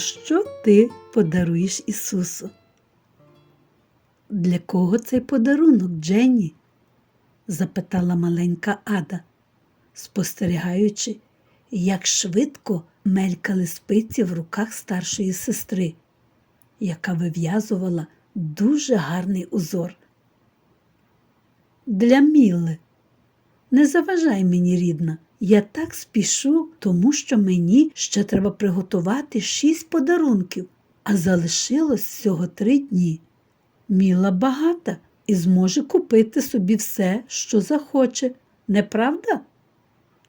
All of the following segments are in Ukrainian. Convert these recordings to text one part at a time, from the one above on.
що ти подаруєш Ісусу? Для кого цей подарунок, Дженні? запитала маленька Ада, спостерігаючи, як швидко мелькали спиці в руках старшої сестри, яка вив'язувала дуже гарний узор. Для Міли. Не заважай мені, рідна, я так спішу, тому що мені ще треба приготувати шість подарунків, а залишилось всього три дні. Міла багата і зможе купити собі все, що захоче, неправда?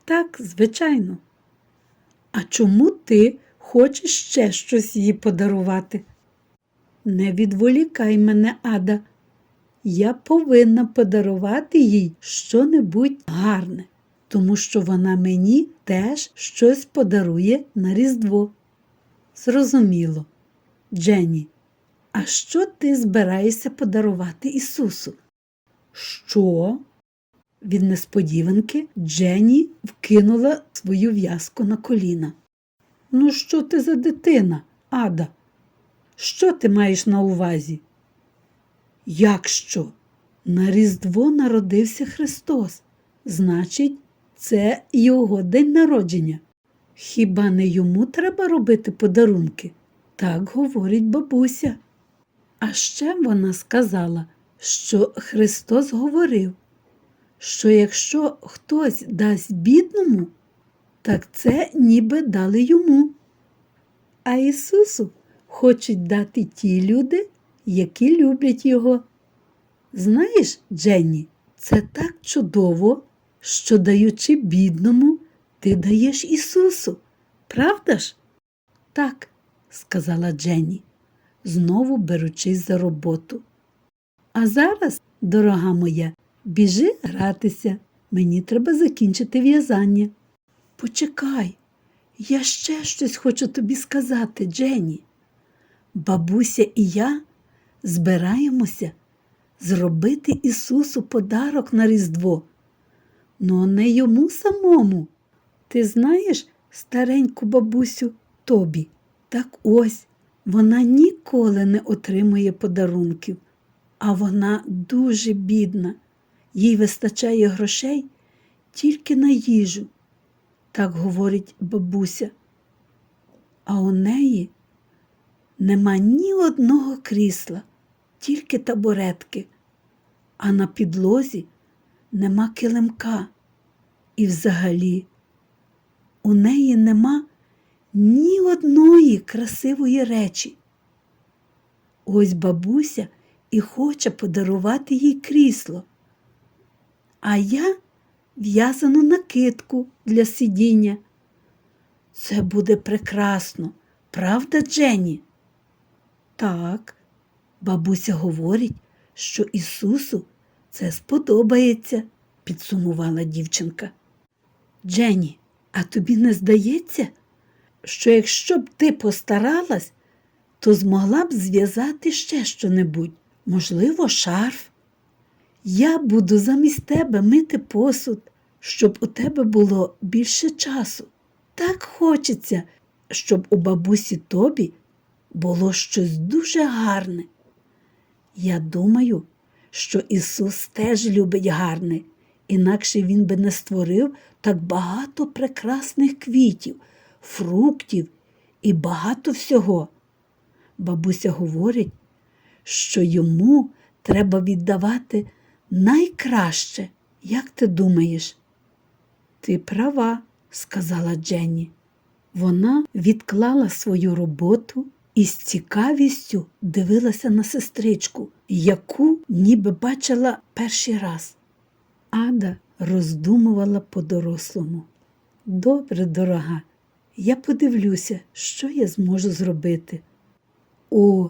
Так, звичайно. А чому ти хочеш ще щось їй подарувати? Не відволікай мене, Ада. Я повинна подарувати їй щонебудь гарне, тому що вона мені теж щось подарує на Різдво. Зрозуміло, Дженні, а що ти збираєшся подарувати Ісусу? Що? Від несподіванки Дженні вкинула свою в'язку на коліна. Ну, що ти за дитина, Ада? Що ти маєш на увазі? Як що? На Різдво народився Христос. Значить, це його день народження. Хіба не йому треба робити подарунки? Так говорить бабуся. А ще вона сказала, що Христос говорив, що якщо хтось дасть бідному, так це ніби дали йому. А Ісусу хочуть дати ті люди, які люблять його. Знаєш, Дженні, це так чудово, що даючи бідному, ти даєш Ісусу. Правда ж? Так, сказала Дженні, знову беручись за роботу. А зараз, дорога моя, біжи гратися. Мені треба закінчити в'язання. Почекай, я ще щось хочу тобі сказати, Дженні. Бабуся і я збираємося зробити Ісусу подарок на Різдво. Ну, не йому самому. Ти знаєш стареньку бабусю Тобі? Так ось вона ніколи не отримує подарунків, а вона дуже бідна. Їй вистачає грошей тільки на їжу, так говорить бабуся. А у неї нема ні одного крісла, тільки табуретки, а на підлозі нема килимка. І взагалі у неї нема ні одної красивої речі. Ось бабуся і хоче подарувати їй крісло, а я в'язану накидку для сидіння. Це буде прекрасно, правда, Дженні? Так, бабуся говорить, що Ісусу це сподобається, підсумувала дівчинка. Дженні, а тобі не здається, що якщо б ти постаралась, то змогла б зв'язати ще щонебудь, можливо, шарф. Я буду замість тебе мити посуд, щоб у тебе було більше часу. Так хочеться, щоб у бабусі тобі було щось дуже гарне. Я думаю, що Ісус теж любить гарне, інакше Він би не створив так багато прекрасних квітів, фруктів і багато всього. Бабуся говорить, що йому треба віддавати найкраще, як ти думаєш? Ти права, сказала Дженні. Вона відклала свою роботу і з цікавістю дивилася на сестричку, яку ніби бачила перший раз. Ада роздумувала по-дорослому. Добре, дорога, я подивлюся, що я зможу зробити. О,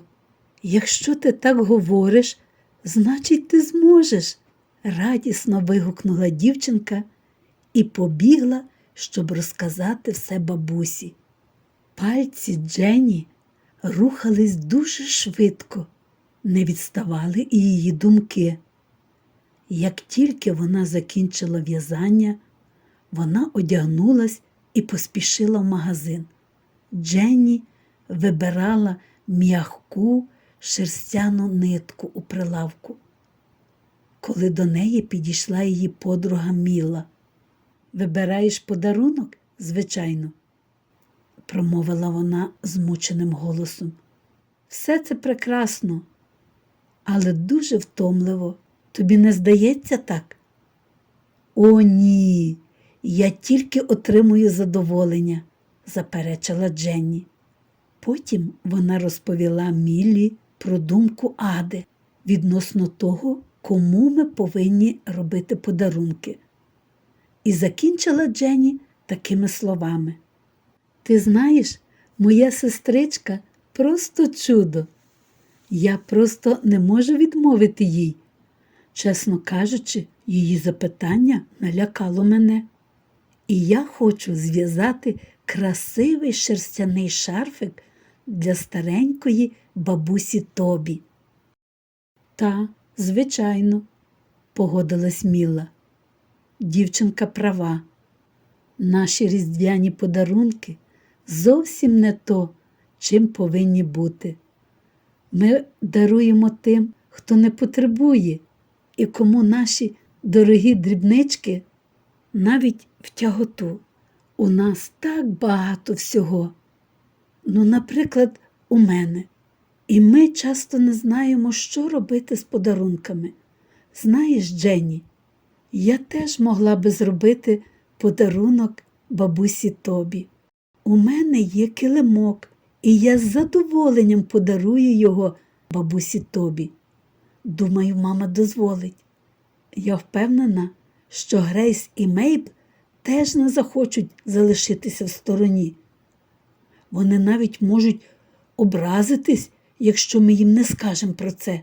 якщо ти так говориш, значить, ти зможеш, радісно вигукнула дівчинка і побігла, щоб розказати все бабусі. Пальці Дженні рухались дуже швидко, не відставали і її думки. Як тільки вона закінчила в'язання, вона одягнулась і поспішила в магазин. Дженні вибирала м'ягку шерстяну нитку у прилавку. Коли до неї підійшла її подруга Міла. Вибираєш подарунок, звичайно, промовила вона змученим голосом. Все це прекрасно, але дуже втомливо. Тобі не здається так? О, ні, я тільки отримую задоволення, заперечила Дженні. Потім вона розповіла Міллі про думку Ади відносно того, кому ми повинні робити подарунки. І закінчила Дженні такими словами. Ти знаєш, моя сестричка просто чудо. Я просто не можу відмовити їй. Чесно кажучи, її запитання налякало мене. І я хочу зв'язати красивий шерстяний шарфик для старенької бабусі Тобі. Та, звичайно, погодилась Міла. Дівчинка права. Наші різдвяні подарунки зовсім не то, чим повинні бути. Ми даруємо тим, хто не потребує, і кому наші дорогі дрібнички навіть в тяготу. У нас так багато всього. Ну, наприклад, у мене. І ми часто не знаємо, що робити з подарунками. Знаєш, Дженні, я теж могла би зробити подарунок бабусі Тобі. У мене є килимок, і я з задоволенням подарую його бабусі Тобі. Думаю, мама дозволить. Я впевнена, що Грейс і Мейб теж не захочуть залишитися в стороні. Вони навіть можуть образитись, якщо ми їм не скажемо про це.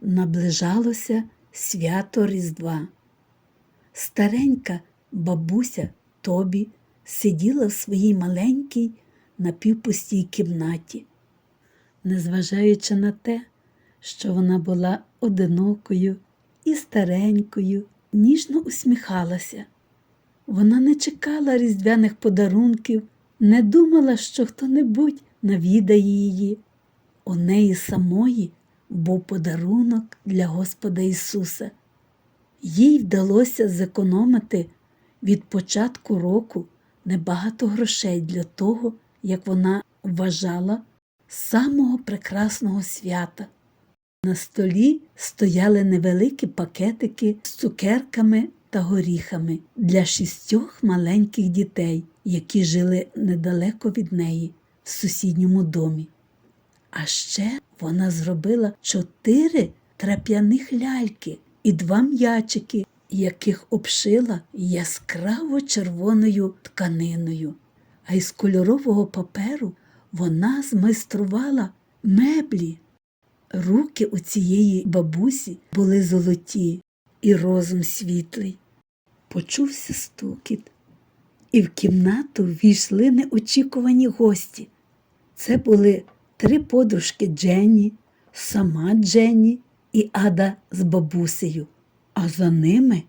Наближалося свято Різдва. Старенька бабуся Тобі сиділа в своїй маленькій напівпустій кімнаті, незважаючи на те, що вона була одинокою і старенькою, ніжно усміхалася. Вона не чекала різдвяних подарунків, не думала, що хто-небудь навідає її. У неї самої був подарунок для Господа Ісуса. Їй вдалося зекономити від початку року небагато грошей для того, як вона вважала самого прекрасного свята. На столі стояли невеликі пакетики з цукерками та горіхами для шістьох маленьких дітей, які жили недалеко від неї в сусідньому домі. А ще вона зробила чотири трап'яних ляльки і два м'ячики, яких обшила яскраво червоною тканиною. А із кольорового паперу вона змайструвала меблі. Руки у цієї бабусі були золоті і розум світлий. Почувся стукіт, і в кімнату війшли неочікувані гості. Це були три подружки Дженні, сама Дженні і Ада з бабусею, а за ними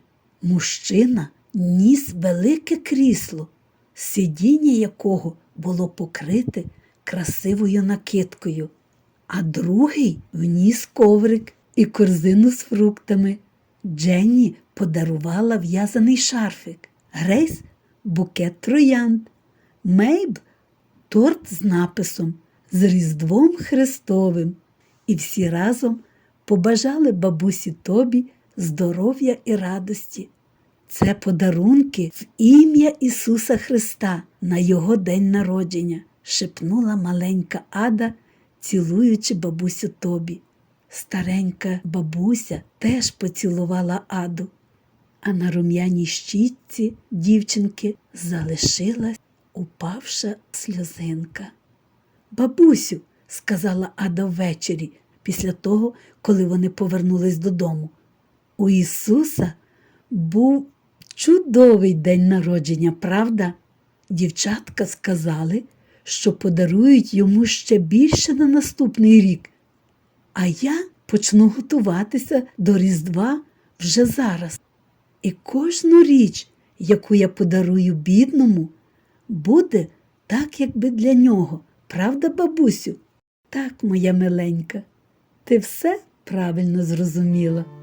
мужчина ніс велике крісло, сидіння якого було покрите красивою накидкою, а другий вніс коврик і корзину з фруктами. Дженні подарувала в'язаний шарфик, Грейс букет троянд, Мейб торт з написом з Різдвом Христовим. І всі разом побажали бабусі Тобі здоров'я і радості. Це подарунки в ім'я Ісуса Христа на Його день народження, шепнула маленька Ада, цілуючи бабусю Тобі. Старенька бабуся теж поцілувала Аду, а на рум'яній щітці дівчинки залишилась упавша сльозинка. Бабусю, сказала Ада ввечері, після того, коли вони повернулись додому. У Ісуса був чудовий день народження, правда? Дівчатка сказали, що подарують йому ще більше на наступний рік. А я почну готуватися до Різдва вже зараз. І кожну річ, яку я подарую бідному, буде так, якби для нього Правда, бабусю? Так, моя миленька, ти все правильно зрозуміла.